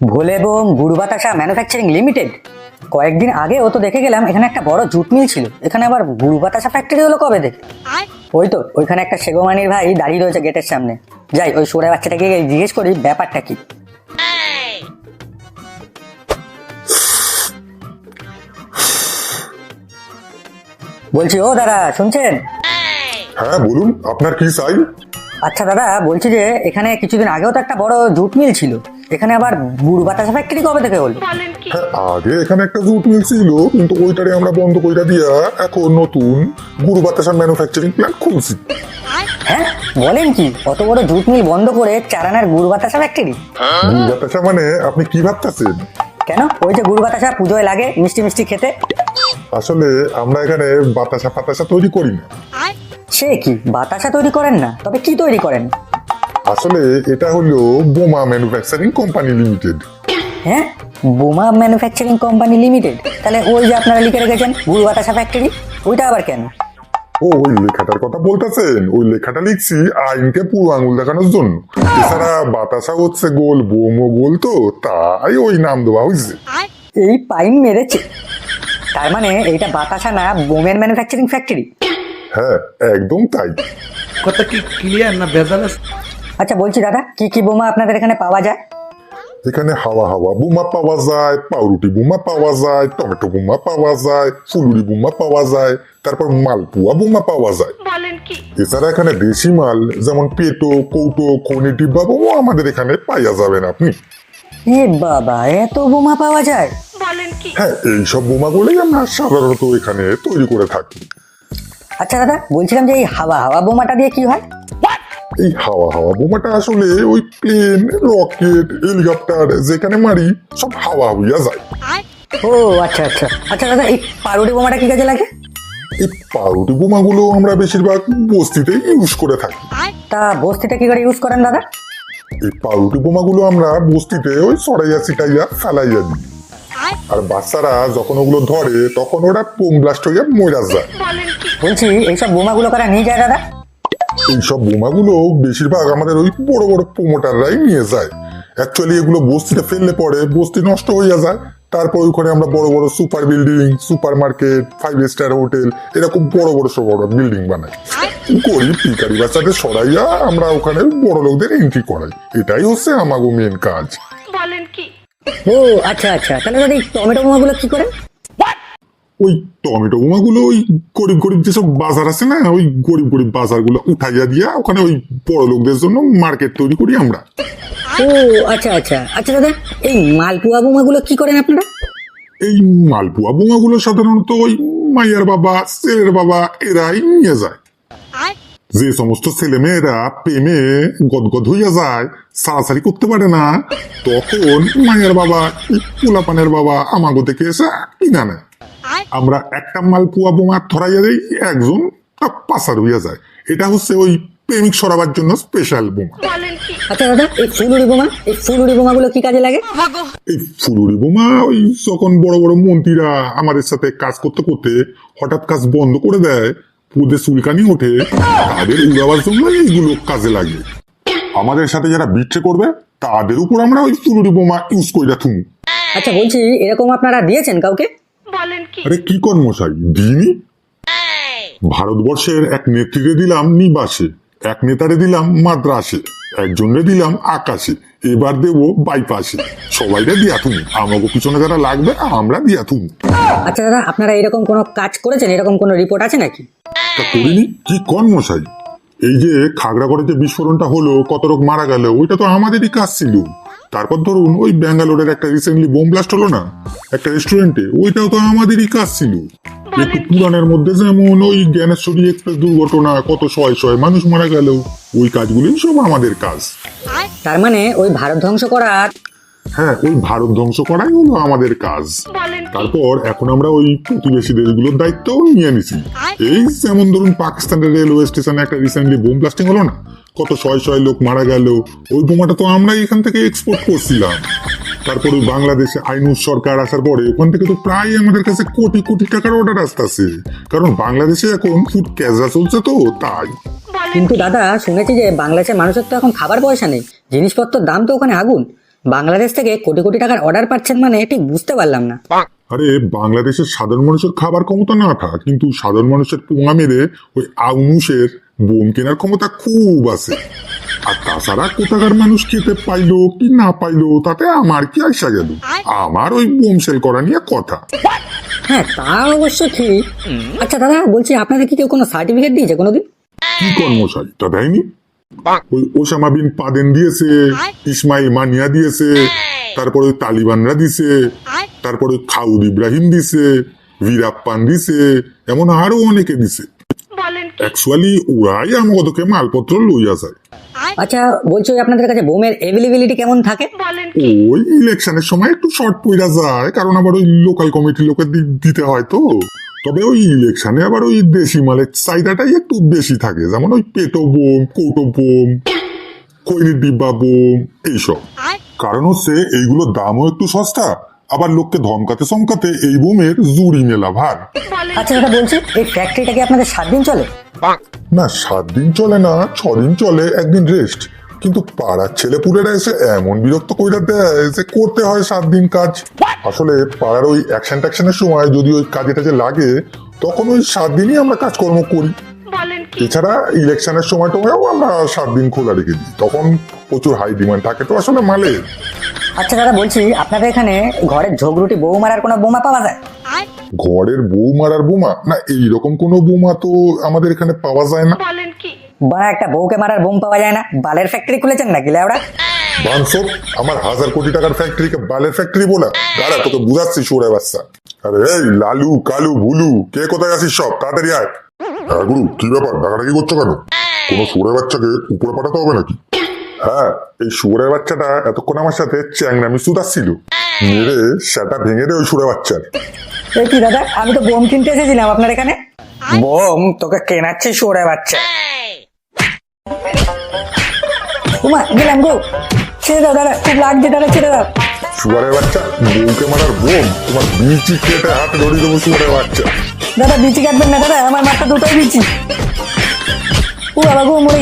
ভোলে bomb গুড় বাতাসা manufacturing limited. কয়েকদিন আগে ও তো দেখে গেলাম এখানে একটা বড় জুট মিল ছিল। এখানে আবার গুড় বাতাসা ফ্যাক্টরি হলো কবে থেকে ওই তো ওইখানে একটা সেগোমানির ভাই দাঁড়িয়ে রয়েছে গেটের সামনে। যাই ওই সোরে বাচ্চাটাকে জিজ্ঞেস করি ব্যাপারটা কি? বলছি ও দাদা শুনছেন? হ্যাঁ বলুন আপনার কি চাই আচ্ছা দাদা বলছি যে এখানে কিছুদিন আগেও তো একটা বড় জুট মিল ছিল। এখানে আবার গুড় বাতাসা ফ্যাক্টরি কবে থেকে হলো? হ্যাঁ আগে এখানে একটা জুট মিল ছিল কিন্তু ওইটারে আমরা বন্ধ কইরা দিয়া এখন নতুন গুরু বাতাসা ম্যানুফ্যাকচারিং প্ল্যান্ট খুলছি। হ্যাঁ বলেন কি অত বড় জুট মিল বন্ধ করে চারানার গুড় বাতাসা ফ্যাক্টরি গুরু বাতাসা মানে আপনি কি ভাবতেছেন? কেন? ওই যে গুড় বাতাসা পুজোয় লাগে মিষ্টি মিষ্টি খেতে? আসলে আমরা এখানে বাতাসা ফাতাসা তৈরি করি না। সে কি বাতাসা তৈরি করেন না? তবে কি তৈরি করেন? আসলে এটা হলো বোমা ম্যানুফ্যাকচারিং কোম্পানি লিমিটেড। হ্যাঁ? বোমা ম্যানুফ্যাকচারিং কোম্পানি লিমিটেড? তাহলে ওই যে আপনারা লিখে রেখেছেন গুড় বাতাসা ফ্যাক্টরি ওইটা আবার কেন? ও ওই লেখাটার কথা বলতেছেন। ওই লেখাটা লিখছি আইনকে পুরো আঙুল দেখানোর জন্য। এছাড়া বাতাসা হচ্ছে গোল বোমও গোল তো তাই ওই নাম দেওয়া হয়েছে। এই পাইন মেরেছে। তার মানে এইটা বাতাসা না বোমের ম্যানুফ্যাকচারিং ফ্যাক্টরি হ্যাঁ একদম তাই। কথা কি ক্লিয়ার না আছে? আচ্ছা বলছি দাদা কি কি বোমা আপনাদের এখানে পাওয়া যায়? এখানে হাওয়া হাওয়া বোমা পাওয়া যায় পাউরুটি বোমা পাওয়া যায় টমেটো বোমা পাওয়া যায় ফুলুরি বোমা পাওয়া যায় তারপর মালপুয়া বোমা পাওয়া যায়। এছাড়া এখানে দেশি মাল যেমন পেটো কৌটো খনি ডিব্বা বোমা আমাদের এখানে পাইয়া যাবেন আপনি। এ বাবা এত বোমা পাওয়া যায়? হ্যাঁ এইসব বোমাগুলোই আমরা সাধারণত এখানে তৈরি করে থাকি। আচ্ছা দাদা বলছিলাম যে এই হাওয়া হাওয়া বোমাটা দিয়ে কি হয়? এই হাওয়া হাওয়া বোমাটা আসলে ওই প্লেন রকেট হেলিকপ্টার যেখানে মারি সব হাওয়া হইয়া যায়। ও আচ্ছা আচ্ছা। আচ্ছা দাদা এই পাউরুটি বোমাটা কি কাজে লাগে? এই পাউরুটি বোমাগুলো আমরা বেশিরভাগ বস্তিতে ইউজ করে থাকি। তা বস্তিটা কি করে ইউজ করেন দাদা? এই পাউরুটি বোমাগুলো আমরা বস্তিতে ওই সরাইয়া ছিটাইয়া ফেলাইয়া দিই। আর? বাচ্চারা যখন ওগুলো ধরে তখন ওরা বোম ব্লাস্ট হইয়া মরা যায়। বলছি এইসব বোমাগুলো করা নিয়ে যায় দাদা? এইসব বোমাগুলো বেশিরভাগ আমাদের ওই বড় বড় প্রমোটাররাই নিয়ে যায়। অ্যাকচুয়ালি এগুলো বস্তিতে ফেললে পরে বস্তি নষ্ট হইয়া যায়। তারপর ওখানে আমরা বড় বড় super building supermarket five star hotel এরকম বড় বড় সব বড় বিল্ডিং বানাই গরিব পিকারি বাচ্চাদের সরাইয়া আমরা ওখানে বড় লোকদের এন্ট্রি করাই। এটাই হচ্ছে আমাগো মেন কাজ। বলেন কি? ও আচ্ছা আচ্ছা। তাহলে দাদা এই টমেটো বোমাগুলো কি করেন ওই টমেটো বোমাগুলো ওই গরিব গরিব যেসব বাজার আছে না ওই গরিব গরিব বাজারগুলো উঠাইয়া দিয়া ওখানে ওই বড় লোকদের জন্য মার্কেট তৈরি করি আমরা। ও আচ্ছা আচ্ছা। আচ্ছা দাদা এই মালপুয়া বোমাগুলো কি করেন আপনারা? এই মালপুয়া বোমাগুলো সাধারণত ওই মাইয়ার বাবা ছেলের বাবা এরাই নিয়ে যায়। যে সমস্ত ছেলে মেয়েরা প্রেমে গদগদ হইয়া যায় সারাসারি করতে পারে না তখন মায়ের বাবা এই পোলাপানের বাবা আমাগো থেকে এসে কিনা নেয়। আমরা একটা মালপুয়া বোমা ধরাইয়া দেই একজন তা পাসার হইয়া যায়। এটা হচ্ছে ওই প্রেমিক সরাবার জন্য স্পেশাল বোমা। আচ্ছা দাদা এই ফুলুরি বোমা এই ফুলুরি বোমাগুলো কি কাজে লাগে? এই ফুলুরি বোমা ওই যখন বড় বড় মন্ত্রীরা আমাদের সাথে কাজ করতে করতে হঠাৎ কাজ বন্ধ করে দেয় পুদে চুলকানি ওঠে। তাদের উড়াবার জন্য এইগুলো কাজে লাগে। আমাদের সাথে যারা বিট্রে করবে তাদের উপর আমরা ওই ফুলুরি বোমা ইউজ করে থুম। আচ্ছা বলছি এরকম আপনারা দিয়েছেন কাউকে? আরে কি কর্মশাই দিনই ভারতবর্ষের এক নেত্রীরে দিলাম নিবাসে এক নেতারে দিলাম মাদ্রাসে একজনরে দিলাম আকাশে এবার দেবো বাইপাসে সবাইরে দিয়া তুমি আমাকে পিছনে যারা লাগবে আমরা দিয়া তুমি আচ্ছা দাদা আপনারা এরকম কোনো কাজ করেছেন? এরকম কোনো রিপোর্ট আছে নাকি? তা করিনি কি কর্মশাই এই যে খাগড়াগড়ে যে বিস্ফোরণটা হলো কত লোক মারা গেল ওইটা তো আমাদেরই কাজ ছিল। তারপর ধরুন ওই ব্যাঙ্গালোরের একটা রিসেন্টলি বোম ব্লাস্ট হলো না? একটা রেস্টুরেন্টে ওইটাও তো আমাদেরই কাজ ছিল। একটু পুরাণের মধ্যে যেমন ওই জ্ঞানেশ্বরী এক্সপ্রেস দুর্ঘটনা কত শয় শয় মানুষ মারা গেল ওই কাজগুলি সব আমাদের কাজ। তার মানে ওই ভারত ধ্বংস করার হ্যাঁ ওই ভারত ধ্বংস করাই হলো আমাদের কাজ। তারপর এখন আমরা ওই প্রতিবেশী দেশগুলোর দায়িত্ব নিয়ে নিছি। এই যেমন ধরুন পাকিস্তানের রেলওয়ে স্টেশনে একটা রিসেন্টলি বোম ব্লাস্টিং হলো না? কত শয় শয় লোক মারা গেল। ওই বোমাটা তো আমরাই এখান থেকে এক্সপোর্ট করছিলাম। তারপর ওই বাংলাদেশে আইনুস সরকার আসার পরে ওখান থেকে তো প্রায় আমাদের কাছে কোটি কোটি টাকার অর্ডার আসতেছে। কারণ বাংলাদেশে এখন ফুড ক্যাজা চলছে তো তাই। কিন্তু দাদা শুনেছি যে বাংলাদেশের মানুষের তো এখন খাবার পয়সা নেই। জিনিসপত্রের দাম তো ওখানে আগুন। বাংলাদেশ থেকে কোটি কোটি টাকার অর্ডার পাচ্ছেন মানে ঠিক বুঝতে পারলাম না। আরে বাংলাদেশের সাধারণ মানুষের খাবার ক্ষমতা না থাক কিন্তু সাধারণ মানুষের পোঙা মেরে ওই আউনুসের বোম কেনার ক্ষমতা খুব আছে। আর তাছাড়া কোথাকার মানুষ খেতে পাইলো কি না পাইলো তাতে আমার কি আসা গেল? আমার ওই বোম সেল করা নিয়ে কথা। হ্যাঁ তা অবশ্য ঠিক। আচ্ছা দাদা বলছি আপনাদের কি কেউ কোনো সার্টিফিকেট দিয়েছে কোনোদিন? কি কর্মশাই তা দেয়নি। ওই ওসামা বিন পাদেন দিয়েছে ইসমাইল মানিয়া দিয়েছে তারপরে ওই তালিবানরা দিছে তারপরে ওই খাউদ ইব্রাহিম দিছে বীরাপ্পান দিছে এমন আরও অনেকে দিছে। অ্যাকচুয়ালি ওরাই আমাদেরকে মালপত্র লইয়া যায়। আচ্ছা বলছি আপনাদের কাছে বোমের এভেলেবিলিটি কেমন থাকে? ওই ইলেকশনের সময় একটু শর্ট পইরা যায় কারণ আবার ওই লোকাল কমিটির লোকের দিতে হয় তো। তবে ওই ইলেকশনে আবার ওই দেশি মালের চাহিদাটাই একটু বেশি থাকে। যেমন ওই পেটো বোম কৌটো বোম খৈনির ডিব্বা বোম এইসব। কারণ হচ্ছে এইগুলোর দামও একটু সস্তা আবার লোককে ধমকাতে চমকাতে এই বোমের জুড়ি মেলা ভার। আচ্ছা দাদা বলছি এই ফ্যাক্টরিটা কি আপনাদের সাত দিন চলে? না সাত দিন চলে না ছ দিন চলে একদিন রেস্ট কিন্তু পাড়ার ছেলেপুলেরা এসে এমন বিরক্ত কইরা দেয় যে করতে হয় সাত দিন কাজ। আসলে পাড়ার ওই অ্যাকশন ট্যাকশনের সময় যদি ওই কাজে টাজে লাগে তখন ওই সাত দিনই আমরা কাজকর্ম করি। এছাড়া ইলেকশনের সময় টমেও আমরা সাত দিন খোলা রেখে দিই। তখন প্রচুর হাই ডিমান্ড থাকে তো আসলে মালের আচ্ছা দাদা বলছি আপনাদের এখানে ঘরের ঝগড়ুটি বউ মারার কোনো বোমা পাওয়া যায়? ঘরের বউ মারার বোমা? না এইরকম কোনো বোমা তো আমাদের এখানে পাওয়া যায় না। বা একটা বউকে মারার বোম পাওয়া যায় না। বালের ফ্যাক্টরি খুলেছেন নাকি লেওড়া বানসব আমার হাজার কোটি টাকার ফ্যাক্টরিকে বালের ফ্যাক্টরি বলা? দাঁড়া তোকে বুঝাচ্ছি সুরে বাচ্চা। আরে এই লালু কালু ভুলু কে কোথায় আছিস সব? তাড়াতাড়ি আয়। হ্যাঁ গুরু কি ব্যাপার? ডাকাডাকি করছ কেন? কোনো সুরে বাচ্চাকে উপরে পাঠাতে হবে নাকি? হ্যাঁ এই সুরে বাচ্চাটা এতক্ষণ আমার সাথে চ্যাংরামি সুদাচ্ছিল মেরে সেটা ভেঙে দে ওই সুরে বাচ্চার। এই কি দাদা আমি তো বোম কিনতে এসেছিলাম আপনার এখানে। বোম তোকে কেনাচ্ছি সরে বাচ্চা। উমা গেলাম গো। ছেড়ে দাও দাদা খুব লাগছে দাদা ছেড়ে দাও। সুয়ারের বাচ্চা বউকে মারার বোম। তোমার বিচি কেটে হাত ধরিয়ে দেবো বাচ্চা। দাদা বিচি কাটবেন না দাদা আমার মাথা দুটোই বিচি। ও বাবা গো মরে